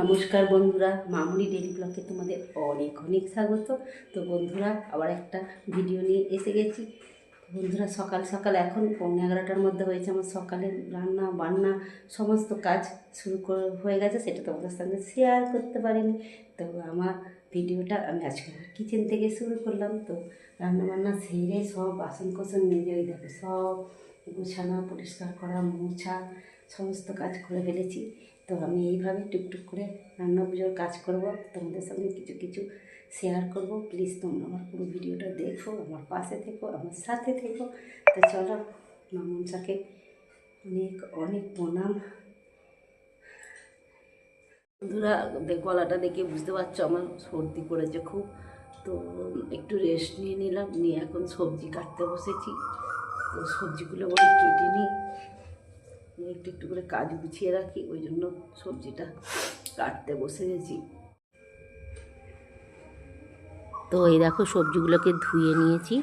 নমস্কার বন্ধুরা, মামুনি ডেলি ব্লকে তোমাদের অনেক অনেক স্বাগত। তো বন্ধুরা, আবার একটা ভিডিও নিয়ে এসে গেছি। বন্ধুরা, সকাল সকাল এখন পৌনে এগারোটার মধ্যে হয়েছে আমার সকালে রান্না, বান্না, সমস্ত কাজ শুরু করে হয়ে গেছে, সেটা তোমাদের সঙ্গে শেয়ার করতে পারিনি। তো আমার ভিডিওটা আমি আজকে কিচেন থেকে শুরু করলাম। তো রান্না বান্না সেরে সব বাসন কোসন মেজে ওই দেখো, সব গুছানো, পরিষ্কার করা, মোছা, সমস্ত কাজ করে ফেলেছি। তো আমি এইভাবে টুকটুক করে রান্না পুজোর কাজ করব। তোমাদের সঙ্গে কিছু কিছু শেয়ার করব। প্লিজ তোমরা আমার পুরো ভিডিওটা দেখো, আমার পাশে থেকো, আমার সাথে থেকো। তো চলো মামনসাকে অনেক অনেক প্রণাম। বন্ধুরা গলাটা দেখে বুঝতে পারছ, আমার সর্দি করেছে খুব। তো একটু রেস্ট নিয়ে নিলাম, নিয়ে এখন সবজি কাটতে বসেছি। সবজিগুলো বলে কেটে নিই। একটু একটু করে কাজ গুছিয়ে রাখি ওই জন্য সবজিটা কাটতে বসে গেছি। তো এই দেখো সবজিগুলোকে ধুয়ে নিয়েছি।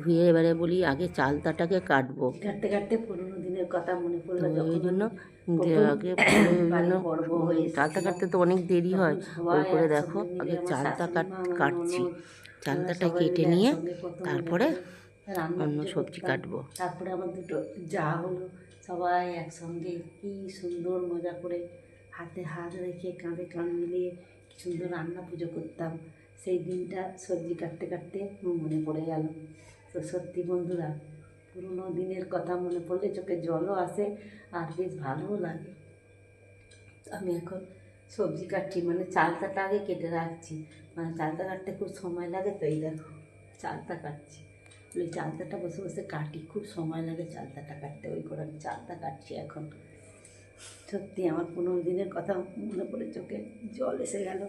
ধুয়ে এবারে বলি আগে চালতাটাকে কাটবো। কাটতে কাটতে পুরোনো দিনের কথা মনে পড়ল এই জন্য আগে চালতা কাটতে তো অনেক দেরি হয়। ওই করে দেখো আগে চালতা কাট কাটছি। চালতাটা কেটে নিয়ে তারপরে অন্য সবজি। কাটবো। তারপরে আমার দুটো যা হলো সবাই একসঙ্গে কি সুন্দর মজা করে হাতে হাত রেখে কাঁধে কাঁধ মিলিয়ে কি সুন্দর রান্না পুজো করতাম। সেই দিনটা সবজি কাটতে কাটতে মনে পড়ে গেল। তো সত্যি বন্ধুরা পুরোনো দিনের কথা মনে পড়লে চোখে জলও আসে আর বেশ ভালোও লাগে। আমি এখন সবজি কাটছি মানে চালতাটা আগে কেটে রাখছি। মানে চালতা কাটতে খুব সময় লাগে তো এই দেখো চালতা কাটছি। ওই চালতাটা বসে বসে কাটি, খুব সময় লাগে চালতাটা কাটতে, ওই করে আমি চালতা কাটছি এখন। সত্যি আমার পনেরো দিনের কথা মনে পড়ে, চোখে জল এসে গেল।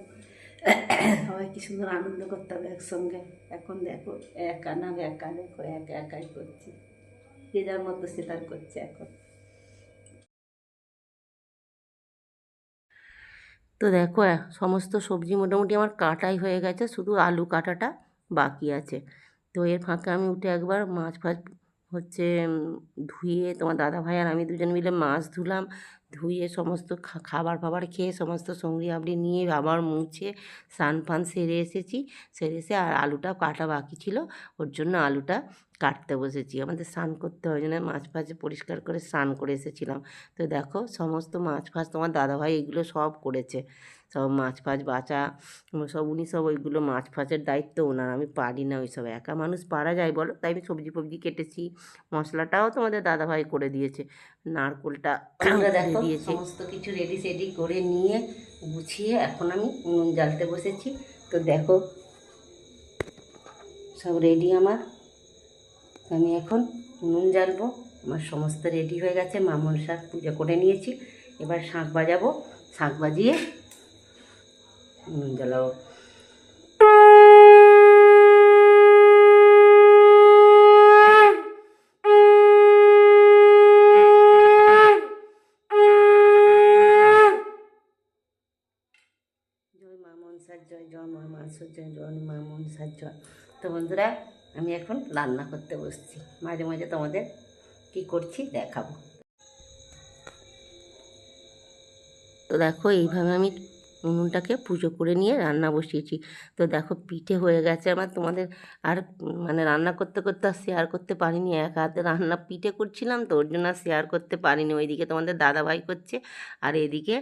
সবাই কি সুন্দর আনন্দ করতে হবে একসঙ্গে। এখন দেখো, একা না একা, দেখো, একা একাই করছি। যে যার মতো সে তার করছে এখন। তো দেখো সমস্ত সবজি মোটামুটি আমার কাটাই হয়ে গেছে, শুধু আলু কাটাটা বাকি আছে। তো এর ফাঁকে আমি উঠে একবার মাছ ফাছ হচ্ছে ধুয়ে তোমার দাদা ভাই আর আমি দুজন মিলে মাছ ধুলাম, ধুয়ে সমস্ত খাবার ফাবার খেয়ে সমস্ত সঙ্গী আপনি নিয়ে আবার মুছে স্নান ফান সেরে এসেছি। সেরে এসে আর আলুটা কাটা বাকি ছিল, ওর জন্য আলুটা কাটতে বসেছি। আমাদের স্নান করতে হয় জন্য মাছ ফাছ পরিষ্কার করে স্নান করে এসেছিলাম। তো দেখো, সমস্ত মাছ ফাছ তোমার দাদাভাই এগুলো সব করেছে। সব মাছ ফাছ বাঁচা সব উনি সব ওইগুলো মাছ ফাছের দায়িত্ব ওনার আমি পারি না ওই সব একা মানুষ পারা যায় বলো? তাই আমি সবজি ফবজি কেটেছি মশলাটাও তোমাদের দাদাভাই করে দিয়েছে নারকোলটা দিয়েছে। সমস্ত কিছু রেডি সেডি করে নিয়ে গুছিয়ে এখন আমি উনুন জ্বালতে বসেছি। তো দেখো সব রেডি আমার। আমি এখন উনুন জ্বালবো আমার সমস্ত রেডি হয়ে গেছে মামন শাক পুজো করে নিয়েছি। এবার শাঁখ বাজাবো শাঁখ বাজিয়ে মনসার তো বন্ধুরা, আমি এখন রান্না করতে বসছি। মাঝে মাঝে তোমাদের কি করছি দেখাবো। তো দেখো, এইভাবে আমি উনুনটাকে পুজো করে নিয়ে রান্না বসিয়েছি। তো দেখো পিঠে হয়ে গেছে আমার, তোমাদের আর মানে রান্না করতে করতে আর শেয়ার করতে পারিনি, এক হাতে রান্না পিঠে করছিলাম তো ওর জন্য আর শেয়ার করতে পারিনি। ওইদিকে তোমাদের দাদাভাই করছে আর এদিকে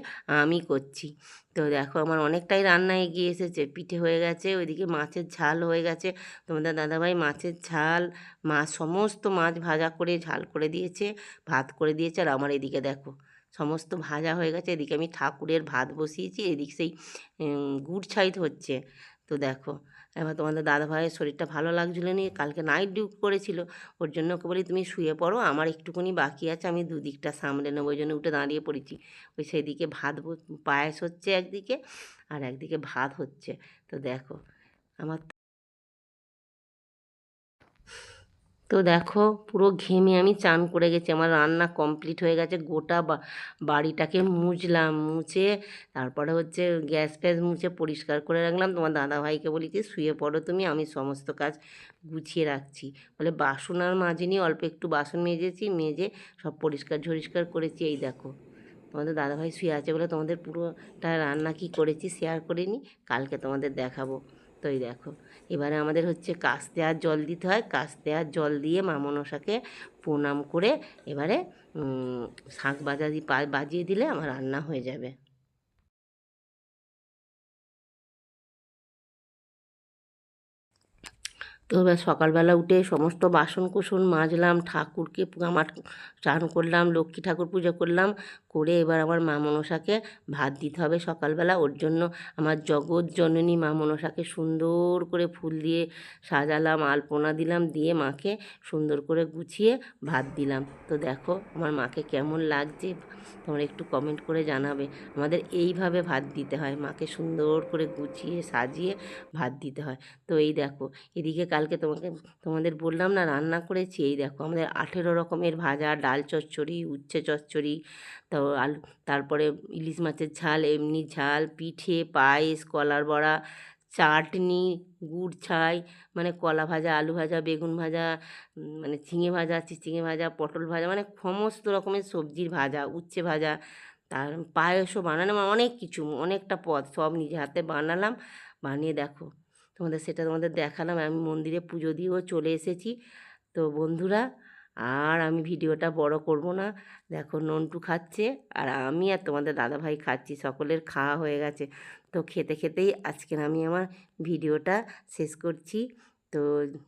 আমি করছি। তো দেখো আমার অনেকটাই রান্না এগিয়ে এসেছে, পিঠে হয়ে গেছে, ওইদিকে মাছের ঝাল হয়ে গেছে। তোমাদের দাদাভাই মাছের ঝাল মাছ সমস্ত মাছ ভাজা করে ঝাল করে দিয়েছে, ভাত করে দিয়েছে আর আমার এদিকে দেখো সমস্ত ভাজা হয়ে গেছে। এদিকে আমি ঠাকুরের ভাত বসিয়েছি, এদিক সেই গুড় ছাইত হচ্ছে তো দেখো, এবার তোমাদের দাদা ভাইয়ের শরীরটা ভালো লাগছিল নিয়ে কালকে নাইট ডিউটি করেছিল। ওর জন্য ওকে বলি, তুমি শুয়ে পড়ো, আমার একটুখানি বাকি আছে, আমি দুদিকটা সামলে নেব। ওই জন্য উঠে দাঁড়িয়ে পড়েছি। ওই সেদিকে ভাত পায়েস হচ্ছে একদিকে, আর একদিকে ভাত হচ্ছে। তো দেখো, আমার তো দেখো, পুরো ঘেমে আমি চান করে গেছি। আমার রান্না কমপ্লিট হয়ে গেছে। গোটা বাড়িটাকে মুছলাম, মুছে তারপরে হচ্ছে গ্যাস ফ্যাস মুছে পরিষ্কার করে রাখলাম। তোমার দাদাভাইকে বলি কি, শুয়ে পড়ো তুমি, আমি সমস্ত কাজ গুছিয়ে রাখছি। বলে, বাসন আর মাজিনি অল্প একটু বাসন মেজেছি, মেজে সব পরিষ্কার ঝরিষ্কার করেছি। এই দেখো, তোমাদের দাদাভাই শুয়ে আছে বলে তোমাদের পুরোটা রান্না কি করেছি শেয়ার করে করিনি, কালকে তোমাদের দেখাবো। তো এই দেখো। এবারে আমাদের হচ্ছে কাস্তে আর জল দিতে হয়। কাস্তে আর জল দিয়ে মা মনসাকে প্রণাম করে এবারে শাঁখ বাজা বাজিয়ে দিলে আমার রান্না হয়ে যাবে। তো এবার সকালবেলা উঠে সমস্ত বাসন কুসন মাজলাম, ঠাকুরকে আমার স্নান করলাম, লক্ষ্মী ঠাকুর পুজো করলাম, করে এবার আমার মা মনসাকে ভাত দিতে হবে সকালবেলা। ওর জন্য আমার জগৎ জননী মা মনসাকে সুন্দর করে ফুল দিয়ে সাজালাম, আলপনা দিলাম, দিয়ে মাকে সুন্দর করে গুছিয়ে ভাত দিলাম। তো দেখো আমার মাকে কেমন লাগছে, তোমরা একটু কমেন্ট করে জানাবে। আমাদের এইভাবে ভাত দিতে হয়, মাকে সুন্দর করে গুছিয়ে, সাজিয়ে ভাত দিতে হয়। তো এই দেখো, এদিকে কালকে তোমাকে, তোমাদের বললাম না রান্না করেছি, এই দেখো আমাদের আঠেরো রকমের ভাজা, ডাল চচ্চড়ি, উচ্ছে চচ্চড়ি, তো আলু, তারপরে ইলিশ মাছের ঝাল, এমনি ঝাল, পিঠে, পায়েস, কলার বড়া, চাটনি, গুড় ছাই মানে কলা ভাজা, আলু ভাজা, বেগুন ভাজা মানে ঝিঙে ভাজা, চিচিঙে ভাজা, পটল ভাজা মানে সমস্ত রকমের সবজির ভাজা, উচ্ছে ভাজা, তার পায়েসও বানানো মানে অনেক কিছু, অনেকটা পদ সব নিজে হাতে বানালাম, বানিয়ে দেখো। তোমাদের সেটা তোমাদের দেখালাম, আমি মন্দিরে পুজো দিয়েও চলে এসেছি। তো বন্ধুরা, আর আমি ভিডিওটা বড় করব না। দেখো নন্টু খাচ্ছে, আর আমি আর তোমাদের দাদাভাই খাচ্ছি, সকলের খাওয়া হয়ে গেছে। তো খেতে খেতেই আজকের আমি আমার ভিডিওটা শেষ করছি। তো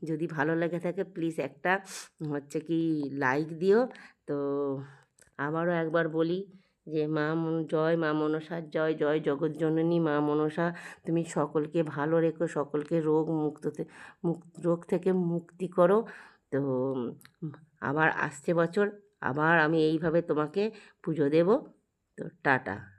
যদি ভালো লেগে থাকে প্লিজ একটা হচ্ছে কি লাইক দিও। তো আবারও একবার বলি যে মা মন, জয় মা মনসা, জয় জয় জগৎজননী মা মনসা। তুমি সকলকে ভালো রেখো, সকলকে রোগ মুক্ত মুক, রোগ থেকে মুক্তি করো। তো আবার আসছে বছর, আবার আমি এইভাবে তোমাকে পুজো দেব। তো টাটা।